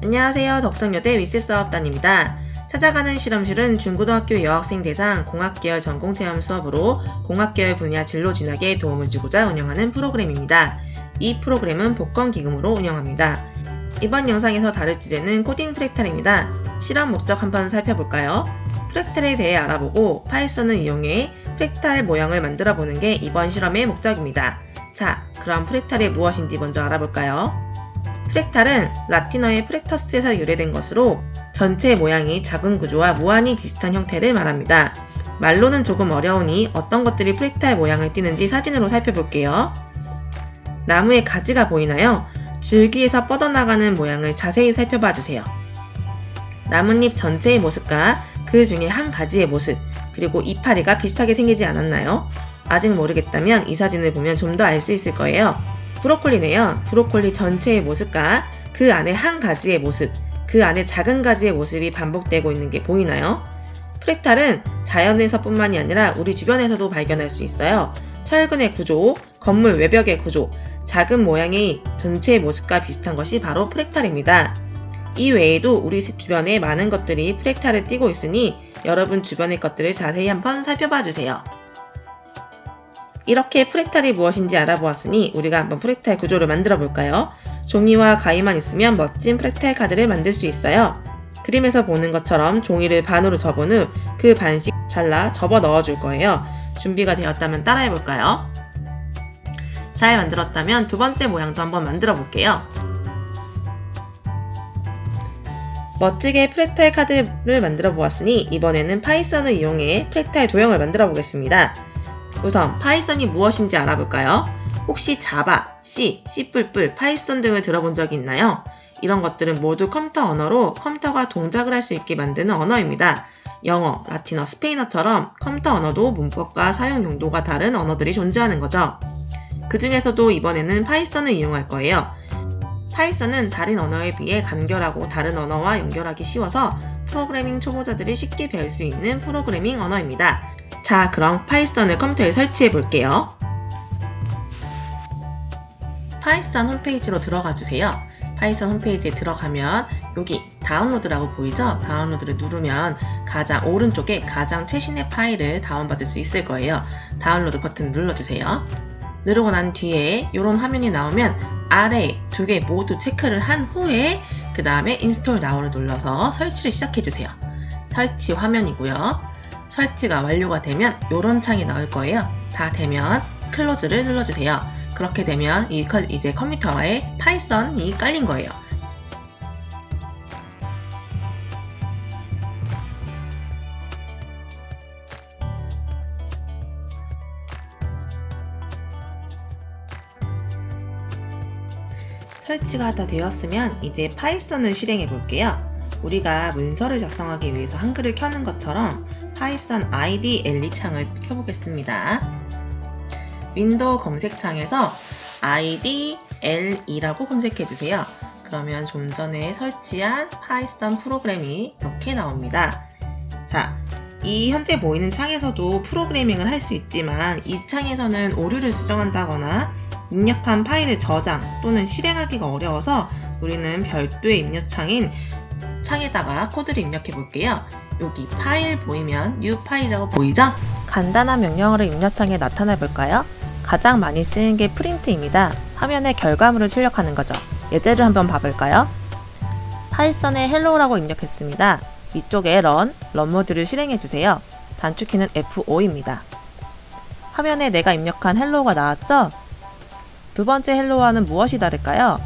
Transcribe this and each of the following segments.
안녕하세요. 덕성여대 위스사업단입니다. 찾아가는 실험실은 중고등학교 여학생 대상 공학계열 전공체험 수업으로 공학계열 분야 진로 진학에 도움을 주고자 운영하는 프로그램입니다. 이 프로그램은 복권 기금으로 운영합니다. 이번 영상에서 다룰 주제는 코딩 프랙탈입니다. 실험 목적 한번 살펴볼까요? 프랙탈에 대해 알아보고 파이썬을 이용해 프랙탈 모형을 만들어 보는 게 이번 실험의 목적입니다. 자, 그럼 프랙탈이 무엇인지 먼저 알아볼까요? 프랙탈은 라틴어의 프랙터스에서 유래된 것으로 전체 모양이 작은 구조와 무한히 비슷한 형태를 말합니다. 말로는 조금 어려우니 어떤 것들이 프랙탈 모양을 띠는지 사진으로 살펴볼게요. 나무의 가지가 보이나요? 줄기에서 뻗어나가는 모양을 자세히 살펴봐 주세요. 나뭇잎 전체의 모습과 그 중에 한 가지의 모습, 그리고 이파리가 비슷하게 생기지 않았나요? 아직 모르겠다면 이 사진을 보면 좀 더 알 수 있을 거예요. 브로콜리네요. 브로콜리 전체의 모습과 그 안에 한 가지의 모습, 그 안에 작은 가지의 모습이 반복되고 있는 게 보이나요? 프랙탈은 자연에서뿐만이 아니라 우리 주변에서도 발견할 수 있어요. 철근의 구조, 건물 외벽의 구조, 작은 모양이 전체의 모습과 비슷한 것이 바로 프랙탈입니다. 이 외에도 우리 주변에 많은 것들이 프랙탈을 띠고 있으니 여러분 주변의 것들을 자세히 한번 살펴봐 주세요. 이렇게 프랙탈이 무엇인지 알아보았으니 우리가 한번 프랙탈 구조를 만들어 볼까요? 종이와 가위만 있으면 멋진 프랙탈 카드를 만들 수 있어요. 그림에서 보는 것처럼 종이를 반으로 접은 후 그 반씩 잘라 접어 넣어 줄 거예요. 준비가 되었다면 따라해 볼까요? 잘 만들었다면 두 번째 모양도 한번 만들어 볼게요. 멋지게 프랙탈 카드를 만들어 보았으니 이번에는 파이썬을 이용해 프랙탈 도형을 만들어 보겠습니다. 우선 파이썬이 무엇인지 알아볼까요? 혹시 자바, C, C++, 파이썬 등을 들어본 적이 있나요? 이런 것들은 모두 컴퓨터 언어로 컴퓨터가 동작을 할 수 있게 만드는 언어입니다. 영어, 라틴어, 스페인어처럼 컴퓨터 언어도 문법과 사용 용도가 다른 언어들이 존재하는 거죠. 그 중에서도 이번에는 파이썬을 이용할 거예요. 파이썬은 다른 언어에 비해 간결하고 다른 언어와 연결하기 쉬워서 프로그래밍 초보자들이 쉽게 배울 수 있는 프로그래밍 언어입니다. 자, 그럼 파이썬을 컴퓨터에 설치해 볼게요. 파이썬 홈페이지로 들어가 주세요. 파이썬 홈페이지에 들어가면 여기 다운로드라고 보이죠? 다운로드를 누르면 가장 오른쪽에 가장 최신의 파일을 다운받을 수 있을 거예요. 다운로드 버튼 눌러주세요. 누르고 난 뒤에 이런 화면이 나오면 아래 두 개 모두 체크를 한 후에 그 다음에 인스톨 나우를 눌러서 설치를 시작해 주세요. 설치 화면이고요. 설치가 완료가 되면 이런 창이 나올 거예요. 다 되면 클로즈를 눌러주세요. 그렇게 되면 이 컴- 이제 컴퓨터에 파이썬이 깔린 거예요. 설치가 다 되었으면 이제 파이썬을 실행해 볼게요. 우리가 문서를 작성하기 위해서 한글을 켜는 것처럼 파이썬 IDLE 창을 켜보겠습니다. 윈도우 검색창에서 IDLE라고 검색해 주세요. 그러면 좀 전에 설치한 파이썬 프로그램이 이렇게 나옵니다. 자, 이 현재 보이는 창에서도 프로그래밍을 할 수 있지만 이 창에서는 오류를 수정한다거나 입력한 파일을 저장 또는 실행하기가 어려워서 우리는 별도의 입력창인 창에다가 코드를 입력해 볼게요. 여기 파일 보이면 new 파일이라고 보이죠? 간단한 명령어를 입력창에 나타내 볼까요? 가장 많이 쓰는 게 프린트입니다. 화면에 결과물을 출력하는 거죠. 예제를 한번 봐볼까요? 파이썬에 hello라고 입력했습니다. 위쪽에 run, run 모드를 실행해 주세요. 단축키는 F5입니다. 화면에 내가 입력한 hello가 나왔죠? 두 번째 헬로와는 무엇이 다를까요?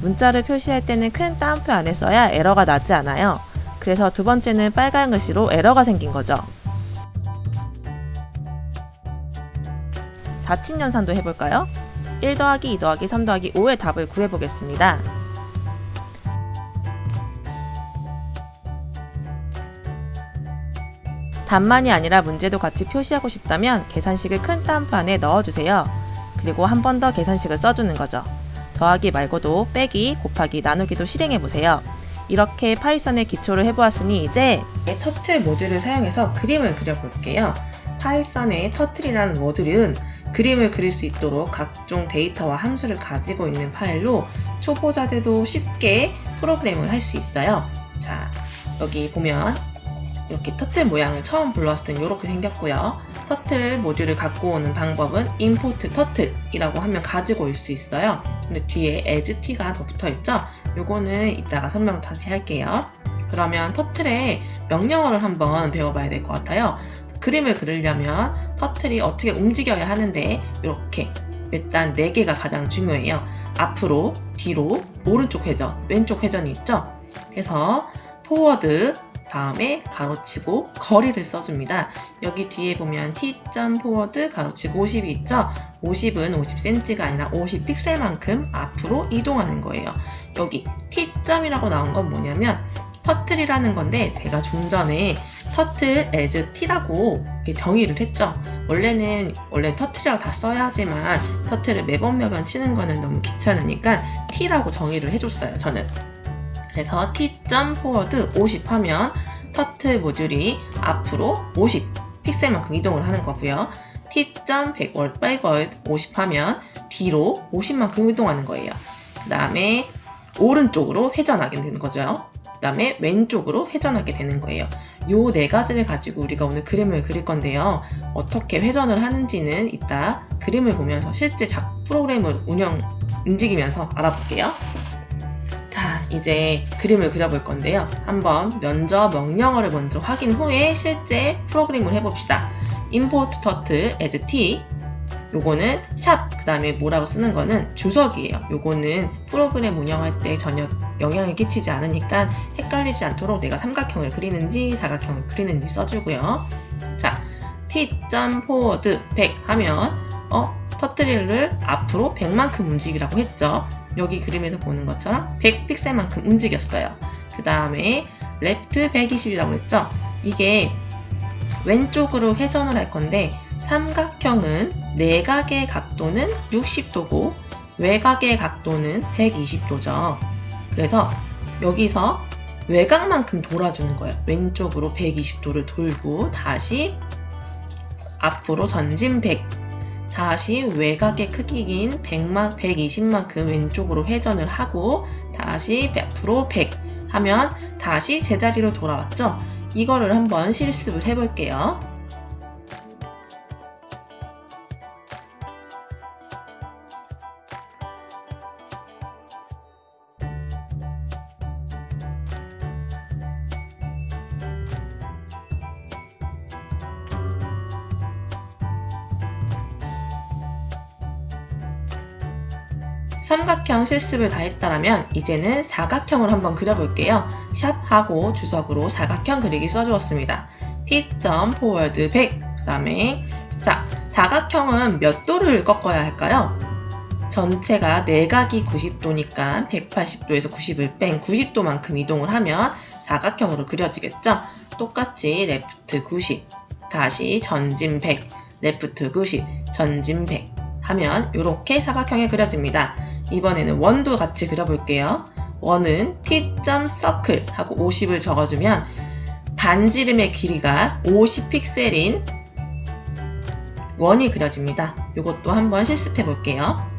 문자를 표시할 때는 큰 따옴표 안에 써야 에러가 나지 않아요. 그래서 두 번째는 빨간 글씨로 에러가 생긴 거죠. 4친 연산도 해볼까요? 1 더하기 2 더하기 3 더하기 5의 답을 구해보겠습니다. 답만이 아니라 문제도 같이 표시하고 싶다면 계산식을 큰 따옴표 안에 넣어주세요. 그리고 한 번 더 계산식을 써주는 거죠. 더하기 말고도 빼기, 곱하기, 나누기도 실행해 보세요. 이렇게 파이썬의 기초를 해보았으니 이제 터틀 모듈을 사용해서 그림을 그려볼게요. 파이썬의 터틀이라는 모듈은 그림을 그릴 수 있도록 각종 데이터와 함수를 가지고 있는 파일로 초보자들도 쉽게 프로그램을 할 수 있어요. 자, 여기 보면 이렇게 터틀 모양을 처음 불러왔을 땐 이렇게 생겼고요. 터틀 모듈을 갖고 오는 방법은 import turtle이라고 하면 가지고 올 수 있어요. 근데 뒤에 as t가 더 붙어 있죠? 요거는 이따가 설명 다시 할게요. 그러면 터틀의 명령어를 한번 배워봐야 될 것 같아요. 그림을 그리려면 터틀이 어떻게 움직여야 하는데 이렇게 일단 4개가 가장 중요해요. 앞으로, 뒤로, 오른쪽 회전, 왼쪽 회전이 있죠? 그래서 포워드, 다음에 가로치고 거리를 써줍니다. 여기 뒤에 보면 t.forward 가로치고 50이 있죠? 50은 50cm가 아니라 50픽셀만큼 앞으로 이동하는 거예요. 여기 t.이라고 나온 건 뭐냐면 터틀이라는 건데 제가 좀 전에 터틀 as t라고 정의를 했죠. 원래는 원래 터틀이라고 다 써야지만 터틀을 매번 매번 치는 거는 너무 귀찮으니까 t라고 정의를 해줬어요. 저는. 그래서 t.forward 50 하면 터틀 모듈이 앞으로 50 픽셀만큼 이동을 하는 거고요. t.backward backward 50 하면 뒤로 50만큼 이동하는 거예요. 그 다음에 오른쪽으로 회전하게 되는 거죠. 그 다음에 왼쪽으로 회전하게 되는 거예요. 요 네 가지를 가지고 우리가 오늘 그림을 그릴 건데요. 어떻게 회전을 하는지는 이따 그림을 보면서 실제 작 프로그램을 운영, 움직이면서 알아볼게요. 자, 이제 그림을 그려볼 건데요. 한번 면접 명령어를 먼저 확인 후에 실제 프로그램을 해봅시다. import turtle as t 요거는 샵, 그 다음에 뭐라고 쓰는 거는 주석이에요. 요거는 프로그램 운영할 때 전혀 영향을 끼치지 않으니까 헷갈리지 않도록 내가 삼각형을 그리는지 사각형을 그리는지 써주고요. 자, t.forward 100 하면 어, 터트리를 앞으로 100만큼 움직이라고 했죠. 여기 그림에서 보는 것처럼 100픽셀만큼 움직였어요. 그 다음에 left 120이라고 했죠. 이게 왼쪽으로 회전을 할 건데 삼각형은 내각의 각도는 60도고 외곽의 각도는 120도죠. 그래서 여기서 외곽만큼 돌아주는 거예요. 왼쪽으로 120도를 돌고 다시 앞으로 전진 100 다시 외곽의 크기인 100만, 120만큼 왼쪽으로 회전을 하고 다시 앞으로 100 하면 다시 제자리로 돌아왔죠. 이거를 한번 실습을 해볼게요. 실습을 다 했다라면 이제는 사각형을 한번 그려볼게요. 샵하고 주석으로 사각형 그리기 써주었습니다. t.forward 100 그 다음에 자 사각형은 몇 도를 꺾어야 할까요? 전체가 내각이 90도니까 180도에서 90을 뺀 90도만큼 이동을 하면 사각형으로 그려지겠죠? 똑같이 레프트 90 다시 전진 100 레프트 90 전진 100 하면 이렇게 사각형이 그려집니다. 이번에는 원도 같이 그려볼게요. 원은 t.circle 하고 50을 적어주면 반지름의 길이가 50 픽셀인 원이 그려집니다. 이것도 한번 실습해 볼게요.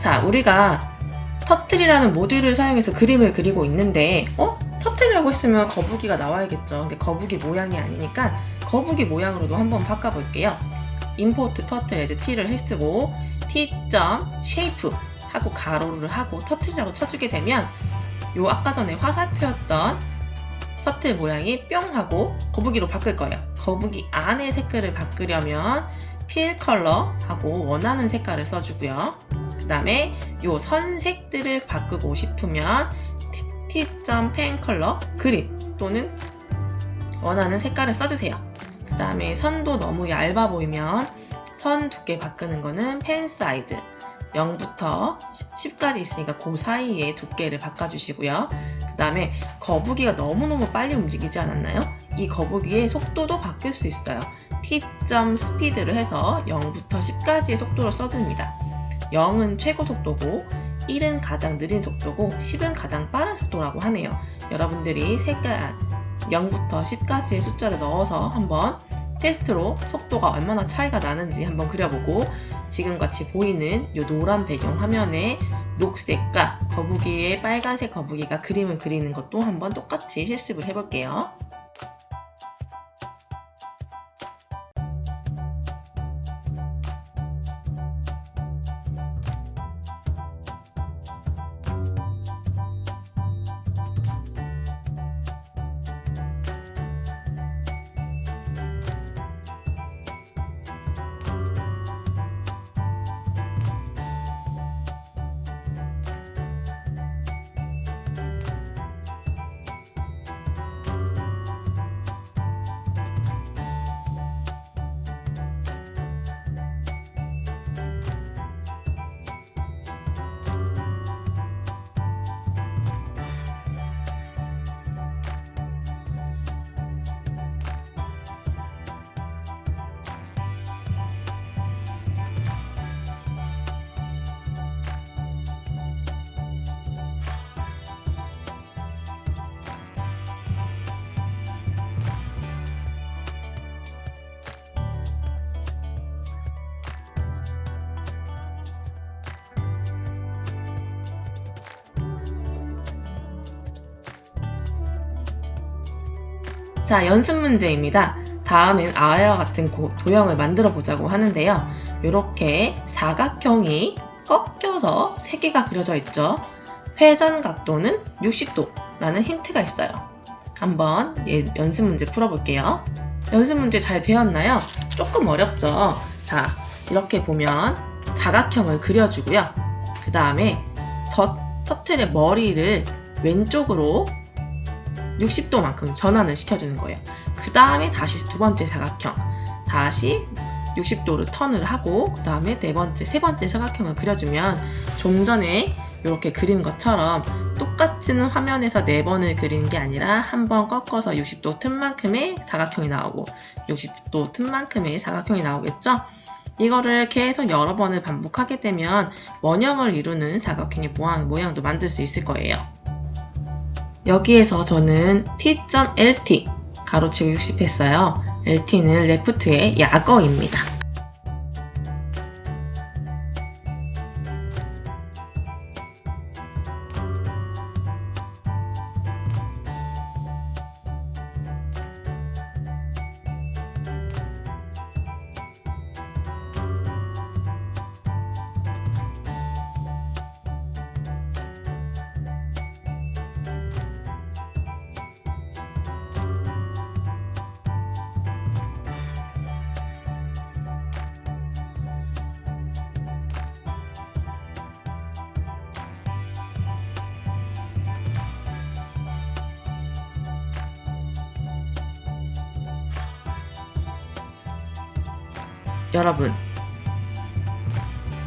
자, 우리가 터틀이라는 모듈을 사용해서 그림을 그리고 있는데, 어? 터틀이라고 했으면 거북이가 나와야겠죠. 근데 거북이 모양이 아니니까 거북이 모양으로도 한번 바꿔볼게요. import turtle as t를 해쓰고 t.shape 하고 가로를 하고 터틀이라고 쳐주게 되면 요 아까 전에 화살표였던 터틀 모양이 뿅 하고 거북이로 바뀔 거예요. 거북이 안의 색깔을 바꾸려면 필 컬러 하고 원하는 색깔을 써주고요. 그 다음에 요 선색들을 바꾸고 싶으면 t.pen 컬러 그린 또는 원하는 색깔을 써주세요. 그 다음에 선도 너무 얇아 보이면 선 두께 바꾸는 거는 펜 사이즈 0부터 10까지 있으니까 그 사이에 두께를 바꿔주시고요. 그 다음에 거북이가 너무너무 빨리 움직이지 않았나요? 이 거북이의 속도도 바뀔 수 있어요. t.speed를 해서 0부터 10까지의 속도로 써줍니다. 0은 최고 속도고 1은 가장 느린 속도고 10은 가장 빠른 속도라고 하네요. 여러분들이 색깔 0부터 10까지의 숫자를 넣어서 한번 테스트로 속도가 얼마나 차이가 나는지 한번 그려보고 지금 같이 보이는 이 노란 배경 화면에 녹색과 거북이의 빨간색 거북이가 그림을 그리는 것도 한번 똑같이 실습을 해볼게요. 자, 연습 문제입니다. 다음엔 아래와 같은 고- 도형을 만들어 보자고 하는데요. 이렇게 사각형이 꺾여서 3개가 그려져 있죠. 회전 각도는 60도라는 힌트가 있어요. 한번 예, 연습 문제 풀어볼게요. 연습 문제 잘 되었나요? 조금 어렵죠? 자, 이렇게 보면 사각형을 그려주고요. 그 다음에 터틀의 머리를 왼쪽으로 60도만큼 전환을 시켜주는 거예요. 그 다음에 다시 두 번째 사각형, 다시 60도를 턴을 하고, 그 다음에 네 번째, 세 번째 사각형을 그려주면 좀 전에 이렇게 그린 것처럼 똑같은 화면에서 네 번을 그리는 게 아니라 한 번 꺾어서 60도 틈만큼의 사각형이 나오고 60도 틈만큼의 사각형이 나오겠죠? 이거를 계속 여러 번을 반복하게 되면 원형을 이루는 사각형의 모양, 모양도 만들 수 있을 거예요. 여기에서 저는 t.lt 가로치고 60 했어요. LT는 레프트의 약어입니다. 여러분,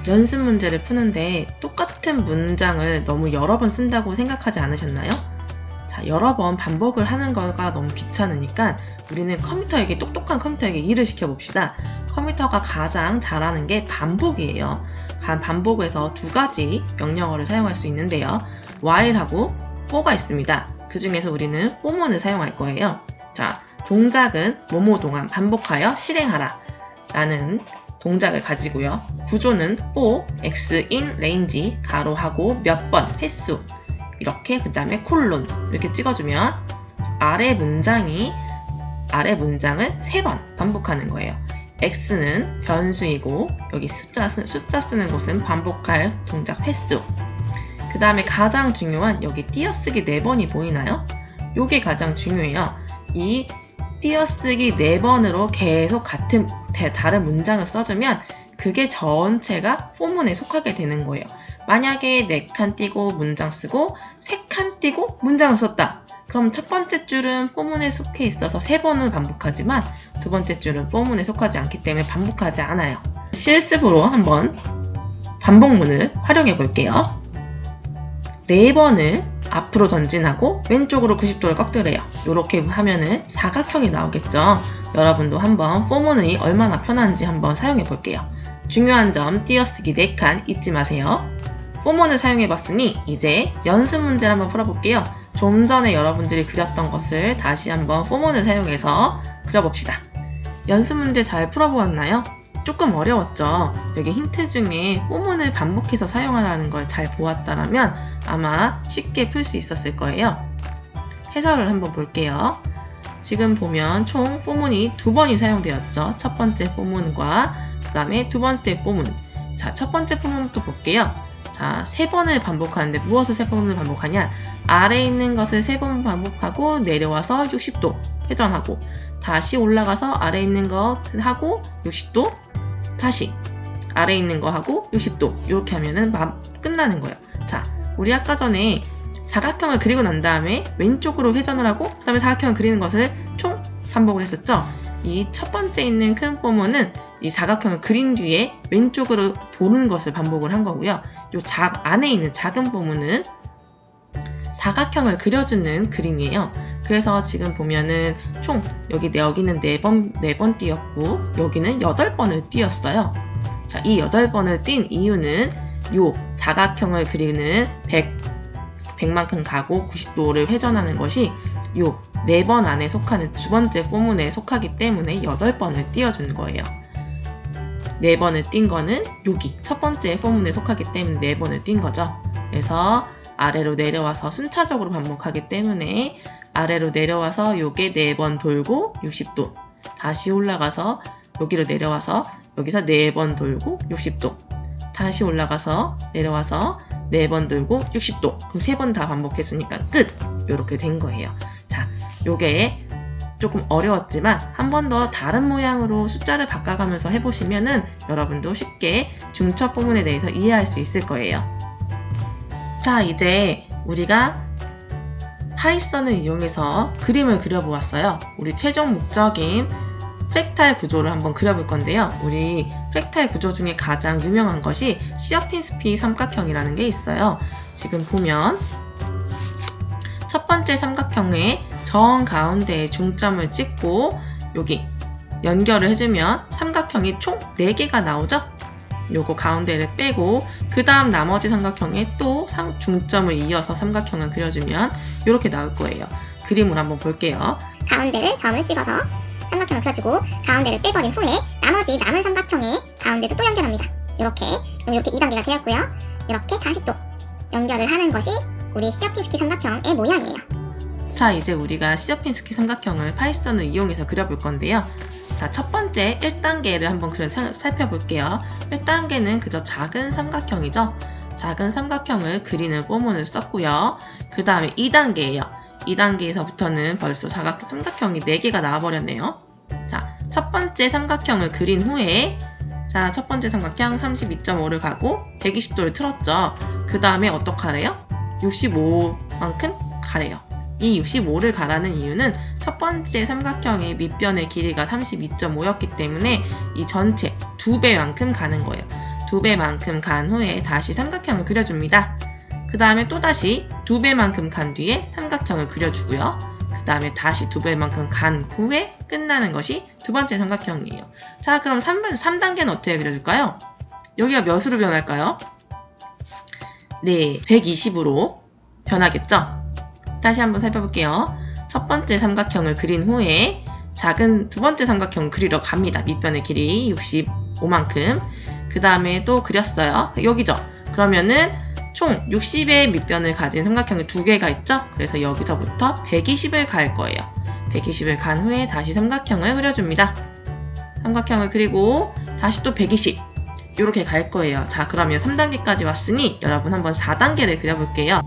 연습 문제를 푸는데 똑같은 문장을 너무 여러 번 쓴다고 생각하지 않으셨나요? 자, 여러 번 반복을 하는 거가 너무 귀찮으니까 우리는 컴퓨터에게 똑똑한 컴퓨터에게 일을 시켜봅시다. 컴퓨터가 가장 잘하는 게 반복이에요. 가- 반복에서 두 가지 명령어를 사용할 수 있는데요. while하고 for가 있습니다. 그 중에서 우리는 for문을 사용할 거예요. 자, 동작은 뭐뭐 동안 반복하여 실행하라. 라는 동작을 가지고요. 구조는 for, x, in, range, 가로하고 몇 번, 횟수 이렇게 그 다음에 콜론 이렇게 찍어주면 아래 문장이 아래 문장을 세 번 반복하는 거예요. x는 변수이고 여기 숫자, 쓰, 숫자 쓰는 곳은 반복할 동작 횟수 그 다음에 가장 중요한 여기 띄어쓰기 네 번이 보이나요? 요게 가장 중요해요. 이 띄어쓰기 네 번으로 계속 같은 대- 다른 문장을 써주면 그게 전체가 포문에 속하게 되는 거예요. 만약에 네칸 띄고 문장 쓰고 세칸 띄고 문장을 썼다. 그럼 첫 번째 줄은 포문에 속해 있어서 세 번을 반복하지만 두 번째 줄은 포문에 속하지 않기 때문에 반복하지 않아요. 실습으로 한번 반복문을 활용해 볼게요. 네 번을 앞으로 전진하고 왼쪽으로 90도를 꺾으래요. 이렇게 하면은 사각형이 나오겠죠. 여러분도 한번 포문이 얼마나 편한지 한번 사용해 볼게요. 중요한 점 띄어쓰기 4칸 잊지 마세요. 포몬을 사용해 봤으니 이제 연습 문제를 한번 풀어볼게요. 좀 전에 여러분들이 그렸던 것을 다시 한번 포몬을 사용해서 그려봅시다. 연습 문제 잘 풀어보았나요? 조금 어려웠죠? 여기 힌트 중에 포문을 반복해서 사용하라는 걸 잘 보았다라면 아마 쉽게 풀 수 있었을 거예요. 해설을 한번 볼게요. 지금 보면 총 포문이 두 번이 사용되었죠. 첫 번째 포문과 그 다음에 두 번째 포문. 자, 첫 번째 포문부터 볼게요. 자, 세 번을 반복하는데 무엇을 세 번을 반복하냐? 아래에 있는 것을 세 번 반복하고 내려와서 60도 회전하고 다시 올라가서 아래에 있는 것 하고 60도 다시 아래에 있는 거 하고 60도 이렇게 하면은 마- 끝나는 거예요. 자, 우리 아까 전에 사각형을 그리고 난 다음에 왼쪽으로 회전을 하고 그 다음에 사각형을 그리는 것을 총 반복을 했었죠. 이 첫 번째 있는 큰 포문은 이 사각형을 그린 뒤에 왼쪽으로 도는 것을 반복을 한 거고요. 요작 안에 있는 작은 포문은 사각형을 그려주는 그림이에요. 그래서 지금 보면은 총 여기 네- 여기는 네번네번 띄었고 여기는 여덟 번을 띄었어요. 자, 이 여덟 번을 띈 이유는 요 사각형을 그리는 100 100만큼 가고 90도를 회전하는 것이 요네번 안에 속하는 두 번째 포문에 속하기 때문에 여덟 번을 띄워준 거예요. 네 번을 띈 거는 여기 첫 번째 포문에 속하기 때문에 네 번을 띈 거죠. 그래서 아래로 내려와서 순차적으로 반복하기 때문에 아래로 내려와서 요게 네 번 돌고 60도. 다시 올라가서 여기로 내려와서 여기서 네 번 돌고 60도. 다시 올라가서 내려와서 네 번 돌고 60도. 그럼 세 번 다 반복했으니까 끝! 이렇게 된 거예요. 자 요게 조금 어려웠지만 한 번 더 다른 모양으로 숫자를 바꿔가면서 해보시면은 여러분도 쉽게 중첩 부분에 대해서 이해할 수 있을 거예요. 자 이제 우리가 파이썬을 이용해서 그림을 그려보았어요. 우리 최종 목적인 프랙탈 구조를 한번 그려볼 건데요. 우리 프랙탈 구조 중에 가장 유명한 것이 시어핀스피 삼각형이라는 게 있어요. 지금 보면 첫 번째 삼각형의 정 가운데에 중점을 찍고 여기 연결을 해주면 삼각형이 총 4개가 나오죠? 요거 가운데를 빼고 그 다음 나머지 삼각형에 또 삼- 중점을 이어서 삼각형을 그려주면 이렇게 나올 거예요. 그림을 한번 볼게요. 가운데를 점을 찍어서 삼각형을 그려주고 가운데를 빼버린 후에 나머지 남은 삼각형의 가운데도 또 연결합니다. 이렇게 그럼 이렇게 2단계가 되었고요. 이렇게 다시 또 연결을 하는 것이 우리 시어핀스키 삼각형의 모양이에요. 자, 이제 우리가 시어핀스키 삼각형을 파이썬을 이용해서 그려볼 건데요. 자, 첫 번째 1단계를 한번 그려 사- 살펴볼게요. 1단계는 그저 작은 삼각형이죠. 작은 삼각형을 그리는 포문을 썼고요. 그 다음에 2단계예요. 2단계에서부터는 벌써 사각, 삼각형이 4개가 나와버렸네요. 자, 첫 번째 삼각형을 그린 후에 자, 첫 번째 삼각형 32.5를 가고 120도를 틀었죠. 그 다음에 어떡하래요? 65만큼 가래요. 이 65를 가라는 이유는 첫 번째 삼각형의 밑변의 길이가 32.5였기 때문에 이 전체 두 배만큼 가는 거예요. 두 배만큼 간 후에 다시 삼각형을 그려줍니다. 그 다음에 또 다시 두 배만큼 간 뒤에 삼각형을 그려주고요. 그 다음에 다시 두 배만큼 간 후에 끝나는 것이 두 번째 삼각형이에요. 자, 그럼 3, 3단계는 어떻게 그려줄까요? 여기가 몇으로 변할까요? 네, 120으로 변하겠죠? 다시 한번 살펴볼게요. 첫 번째 삼각형을 그린 후에 작은 두 번째 삼각형을 그리러 갑니다. 밑변의 길이 65만큼. 그 다음에 또 그렸어요. 여기죠. 그러면은 총 60의 밑변을 가진 삼각형이 두 개가 있죠? 그래서 여기서부터 120을 갈 거예요. 120을 간 후에 다시 삼각형을 그려줍니다. 삼각형을 그리고 다시 또 120. 이렇게 갈 거예요. 자, 그러면 3단계까지 왔으니 여러분 한번 4단계를 그려볼게요.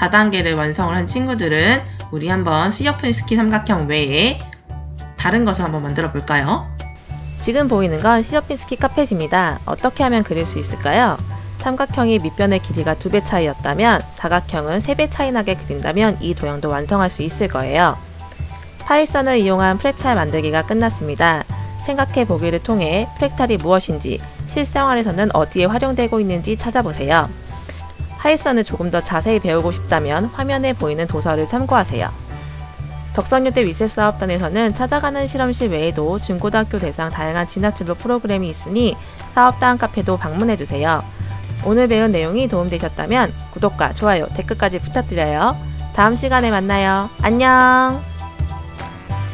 4단계를 완성을 한 친구들은 우리 한번 C옆은 스키 삼각형 외에 다른 것을 한번 만들어 볼까요? 지금 보이는 건 시저핀스키 카펫입니다. 어떻게 하면 그릴 수 있을까요? 삼각형이 밑변의 길이가 두배 차이였다면 사각형은 세배 차이 나게 그린다면 이 도형도 완성할 수 있을 거예요. 파이썬을 이용한 프랙탈 만들기가 끝났습니다. 생각해 보기를 통해 프랙탈이 무엇인지 실생활에서는 어디에 활용되고 있는지 찾아보세요. 파이썬을 조금 더 자세히 배우고 싶다면 화면에 보이는 도서를 참고하세요. 덕선여대 위셋사업단에서는 찾아가는 실험실 외에도 중고등학교 대상 다양한 진학진로 프로그램이 있으니 사업다운 카페도 방문해주세요. 오늘 배운 내용이 도움되셨다면 구독과 좋아요, 댓글까지 부탁드려요. 다음 시간에 만나요. 안녕!